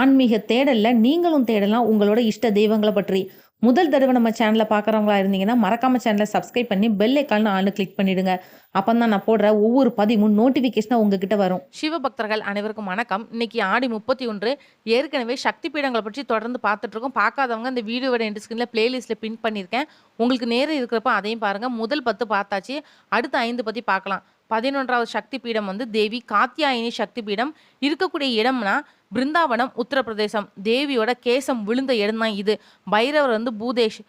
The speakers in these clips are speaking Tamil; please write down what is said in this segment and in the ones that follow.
ஆன்மீக தேடலில் நீங்களும் தேடலாம். உங்களோட இஷ்ட தெய்வங்களை பற்றி. முதல் தடவை நம்ம சேனலை பார்க்குறவங்களா இருந்தீங்கன்னா மறக்காம சேனலை சப்ஸ்கிரைப் பண்ணி பெல் ஐக்கால்னு ஆன்னு கிளிக் பண்ணிடுங்க. அப்போ தான் நான் போடுற ஒவ்வொரு பதிவும் நோட்டிஃபிகேஷனாக உங்ககிட்ட வரும். சிவபக்தர்கள் அனைவருக்கும் வணக்கம். இன்னைக்கு ஆடி முப்பத்தி ஒன்று. ஏற்கனவே சக்தி பீடங்களை பற்றி தொடர்ந்து பார்த்துட்ருக்கோம் பார்க்காதவங்க இந்த வீடியோவோட எண்ட் ஸ்கிரீனில் பிளேலிஸ்ட்டில் பின் பண்ணியிருக்கேன். உங்களுக்கு நேரம் இருக்கிறப்ப அதையும் பாருங்கள் முதல் பத்து பார்த்தாச்சு. அடுத்த ஐந்து பற்றி பார்க்கலாம். பதினொன்றாவது சக்தி பீடம் வந்து தேவி காத்தியாயினி சக்தி பீடம் இருக்கக்கூடிய இடம்னா பிருந்தாவனம் உத்தரப்பிரதேசம். தேவியோட கேசம் விழுந்த இடம் தான் இது. பைரவர் வந்து பூதேஷ்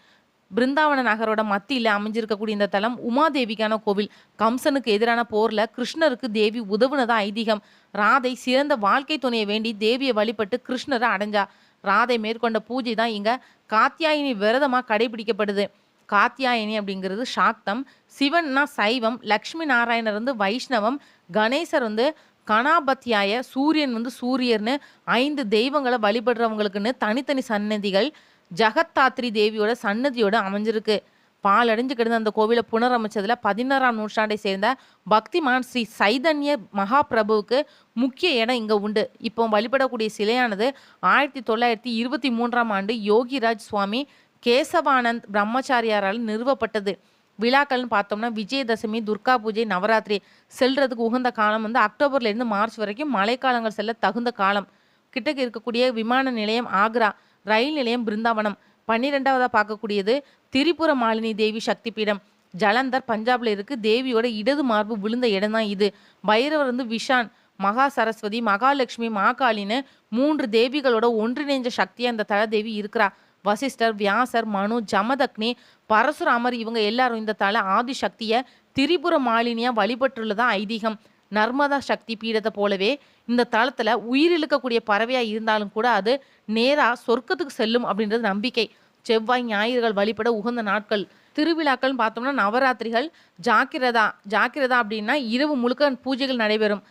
பிருந்தாவன நகரோட மத்தியில் அமைஞ்சிருக்கக்கூடிய இந்த தலம் உமாதேவிக்கான கோவில். கம்சனுக்கு எதிரான போரில் கிருஷ்ணருக்கு தேவி உதவுனதா ஐதீகம். ராதை சிறந்த வாழ்க்கை துணையை வேண்டி தேவியை வழிபட்டு கிருஷ்ணரை அடைஞ்சா. ராதை மேற்கொண்ட பூஜை தான் இங்கே காத்தியாயினி விரதமாக கடைபிடிக்கப்படுது. காத்தியாயினி அப்படிங்கிறது சாக்தம் சிவன்னா சைவம் லக்ஷ்மி நாராயணர் வந்து வைஷ்ணவம் கணேசர் வந்து கணாபத்யாய சூரியன் வந்து சூரியர்னு ஐந்து தெய்வங்களை வழிபடுறவங்களுக்குன்னு தனித்தனி சன்னதிகள் ஜகத்தாத்ரி தேவியோட சன்னதியோட அமைஞ்சிருக்கு. பாலடைஞ்சு கிடந்த அந்த கோவிலை புனரமைச்சதுல பதினாறாம் நூற்றாண்டை சேர்ந்த பக்திமான் ஸ்ரீ சைதன்ய மகாபிரபுவுக்கு முக்கிய இடம் இங்க உண்டு. இப்போ வழிபடக்கூடிய சிலையானது ஆயிரத்தி தொள்ளாயிரத்தி இருபத்தி மூன்றாம் ஆண்டு யோகிராஜ் சுவாமி கேசவானந்த் பிரம்மச்சாரியாரால் நிறுவப்பட்டது. விழாக்கள்னு பார்த்தோம்னா விஜயதசமி துர்கா பூஜை நவராத்திரி செல்றதுக்கு உகந்த காலம் வந்து அக்டோபர்லேருந்து மார்ச் வரைக்கும் மழைக்காலங்கள் செல்ல தகுந்த காலம். கிட்டக்கு இருக்கக்கூடிய விமான நிலையம் ஆக்ரா ரயில் நிலையம் பிருந்தாவனம். பன்னிரெண்டாவதாக பார்க்கக்கூடியது திரிபுர மாலினி தேவி சக்தி பீடம் ஜலந்தர் பஞ்சாப்ல இருக்கு. தேவியோட இடது மார்பு விழுந்த இடம் தான் இது. பைரவர் வந்து விஷான் மகா சரஸ்வதி மகாலட்சுமி மாகாளின்னு மூன்று தேவிகளோட ஒன்றிணைஞ்ச சக்தியாக இந்த தலதேவி இருக்கிறா. வசிஷ்டர் வியாசர் மனு ஜமதக்னி பரசுராமர் இவங்க எல்லாரும் இந்த தல ஆதி சக்தியை திரிபுர மாலினியாக வழிபட்டுள்ளதா ஐதீகம். நர்மதா சக்தி பீடத்தை போலவே இந்த தளத்துல உயிரிழக்கக்கூடிய பறவையாக இருந்தாலும் கூட அது நேராக சொர்க்கத்துக்கு செல்லும் அப்படின்றது நம்பிக்கை. செவ்வாய் ஞாயிறுகள் வழிபட உகந்த நாட்கள். திருவிழாக்கள்னு பார்த்தோம்னா நவராத்திரிகள் ஜாக்கிரதா ஜாக்கிரதா அப்படின்னா இரவு முழுக்க பூஜைகள் நடைபெறும்.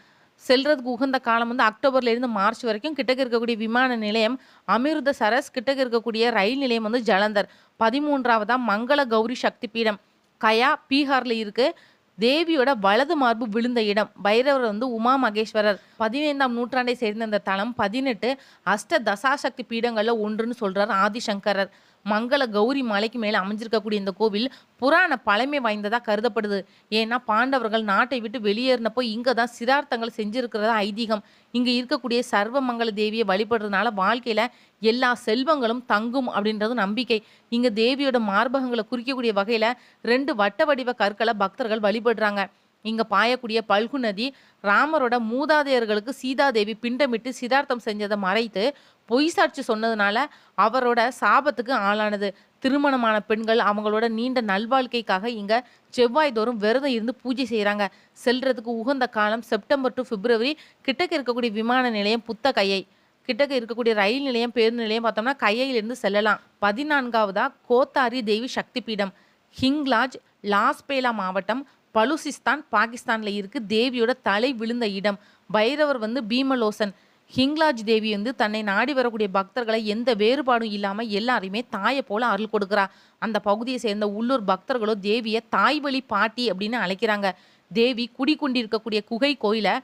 செல்றதுக்கு உகந்த காலம் வந்து அக்டோபர்ல இருந்து மார்ச் வரைக்கும் கிட்டக்க இருக்கக்கூடிய விமான நிலையம் அமிர்த சரஸ் கிட்டக்க இருக்கக்கூடிய ரயில் நிலையம் வந்து ஜலந்தர். பதிமூன்றாவதா மங்கள கௌரி சக்தி பீடம் கயா பீகார்ல இருக்கு. தேவியோட வலது மார்பு விழுந்த இடம். பைரவர் வந்து உமா மகேஸ்வரர். பதினைந்தாம் நூற்றாண்டை சேர்ந்த இந்த தலம். பதினெட்டு அஷ்ட தசாசக்தி பீடங்கள்ல ஒன்றுன்னு சொல்றார் ஆதிசங்கரர். மங்கள கௌரி மலைக்கு மேலே அமைஞ்சிருக்கக்கூடிய இந்த கோவில் புராண பழமை வாய்ந்ததாக கருதப்படுது. ஏன்னா பாண்டவர்கள் நாட்டை விட்டு வெளியேறினப்போ இங்கே தான் சிரார்த்தங்கள் செஞ்சிருக்கிறதா ஐதீகம். இங்கே இருக்கக்கூடிய சர்வமங்கல தேவியை வழிபடுறதுனால வாழ்க்கையில் எல்லா செல்வங்களும் தங்கும் அப்படின்றது நம்பிக்கை. இங்கே தேவியோட மார்பகங்களை குறிக்கக்கூடிய வகையில் ரெண்டு வட்ட வடிவ கற்களை பக்தர்கள் வழிபடுறாங்க. இங்கே பாயக்கூடிய பல்கு நதி ராமரோட மூதாதையர்களுக்கு சீதாதேவி பிண்டமிட்டு சிதார்த்தம் செஞ்சதை மறைத்து பொய் சாட்சி சொன்னதுனால அவரோட சாபத்துக்கு ஆளானது. திருமணமான பெண்கள் அவங்களோட நீண்ட நல்வாழ்க்கைக்காக இங்க செவ்வாய் தோறும் விரதம் இருந்து பூஜை செய்கிறாங்க செல்றதுக்கு உகந்த காலம் செப்டம்பர் டு பிப்ரவரி. கிட்டக்க இருக்கக்கூடிய விமான நிலையம் புத்த கையை கிட்டக்க இருக்கக்கூடிய ரயில் நிலையம் பேருந்து நிலையம் பார்த்தோம்னா கையிலிருந்து செல்லலாம். பதினான்காவதா கோத்தாரி தேவி சக்தி பீடம் ஹிங்லாஜ் லாஸ்பேலா மாவட்டம் பலுசிஸ்தான் பாகிஸ்தானில் இருக்கு. தேவியோட தலை விழுந்த இடம். பைரவர் வந்து பீமலோசன். ஹிங்லாஜ் தேவி வந்து தன்னை நாடி வரக்கூடிய பக்தர்களை எந்த வேறுபாடும் இல்லாமல் எல்லாரையுமே தாயை போல அருள் கொடுக்குறா. அந்த பகுதியை சேர்ந்த உள்ளூர் பக்தர்களோ தேவியை தாய்வழி பாட்டி அப்படின்னு அழைக்கிறாங்க. தேவி குடிக்கொண்டிருக்கக்கூடிய குகை கோயிலை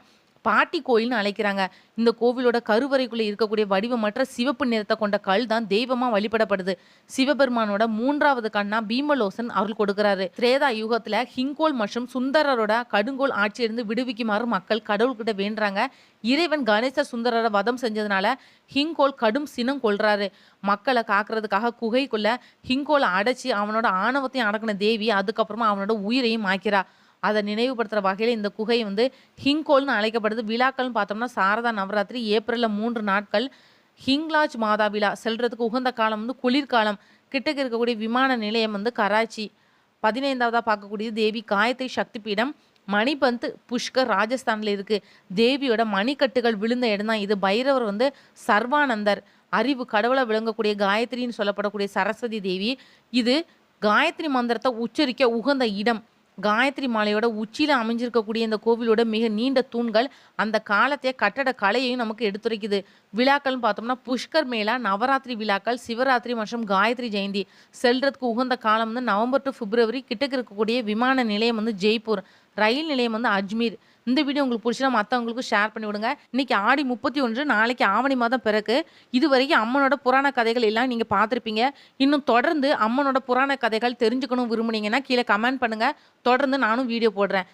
பாட்டி கோயில்னு அழைக்கிறாங்க. இந்த கோவிலோட கருவறைக்குள்ளே இருக்கக்கூடிய வடிவமற்ற சிவப்பு நிறத்தை கொண்ட கல் தான் தெய்வமாக வழிபடப்படுது. சிவபெருமானோட மூன்றாவது கண்ணா பீமலோசன் அருள் கொடுக்கிறாரு. திரேதா யுகத்தில் ஹிங்கோல் மற்றும் சுந்தரரோட கடுங்கோல் ஆட்சியிலிருந்து விடுவிக்குமாறு மக்கள் கடவுள்கிட்ட வேண்டுறாங்க. இறைவன் கணேச சுந்தரரை வதம் செஞ்சதுனால ஹிங்கோல் கடும் சினம் கொள்றாரு. மக்களை காக்குறதுக்காக குகைக்குள்ள ஹிங்கோலை அடைச்சி அவனோட ஆணவத்தையும் அடக்கின தேவி அதுக்கப்புறமா அவனோட உயிரையும் மாய்க்கிறா அதை நினைவுபடுத்துகிற வகையில் இந்த குகை வந்து ஹிங்கோல்னு அழைக்கப்படுது. விழாக்கள்னு பார்த்தோம்னா சாரதா நவராத்திரி ஏப்ரலில் மூன்று நாட்கள் ஹிங்லாஜ் மாதா விழா செல்றதுக்கு உகந்த காலம் வந்து குளிர்காலம். கிட்டக்க இருக்கக்கூடிய விமான நிலையம் வந்து கராச்சி. பதினைந்தாவதாக பார்க்கக்கூடியது தேவி காயத்ரி சக்தி பீடம் மணிபந்த் புஷ்கர் ராஜஸ்தானில் இருக்குது தேவியோட மணிக்கட்டுகள் விழுந்த இடம் தான் இது. பைரவர் வந்து சர்வானந்தர். அறிவு கடவுளை விளங்கக்கூடிய காயத்ரின்னு சொல்லப்படக்கூடிய சரஸ்வதி தேவி. இது காயத்ரி மந்திரத்தை உச்சரிக்க உகந்த இடம். காயத்ரி மாலையோட உச்சியில் அமைஞ்சிருக்கக்கூடிய இந்த கோவிலோட மிக நீண்ட தூண்கள் அந்த காலத்தைய கட்டட கலையையும் நமக்கு எடுத்துரைக்குது. விழாக்கள்னு பார்த்தோம்னா புஷ்கர் மேளா நவராத்திரி விழாக்கள் சிவராத்திரி மற்றும் காயத்ரி ஜெயந்தி. செல்றதுக்கு உகந்த காலம் வந்து நவம்பர் டு பிப்ரவரி கிட்டக்கு இருக்கக்கூடிய விமான நிலையம் வந்து ஜெய்ப்பூர். ரயில் நிலையம் வந்து அஜ்மீர். இந்த வீடியோ உங்களுக்கு பிடிச்சினா மற்றவங்களுக்கும் ஷேர் பண்ணி விடுங்க. இன்னைக்கு ஆடி முப்பத்தி ஒன்று நாளைக்கு ஆவணி மாதம் பிறகு இது வரைக்கும் அம்மனோட புராண கதைகள் எல்லாம் நீங்கள் பார்த்துருப்பீங்க. இன்னும் தொடர்ந்து அம்மனோட புராண கதைகள் தெரிஞ்சுக்கணும் விரும்புனீங்கன்னா கீழே கமெண்ட் பண்ணுங்கள் தொடர்ந்து நானும் வீடியோ போடுறேன்.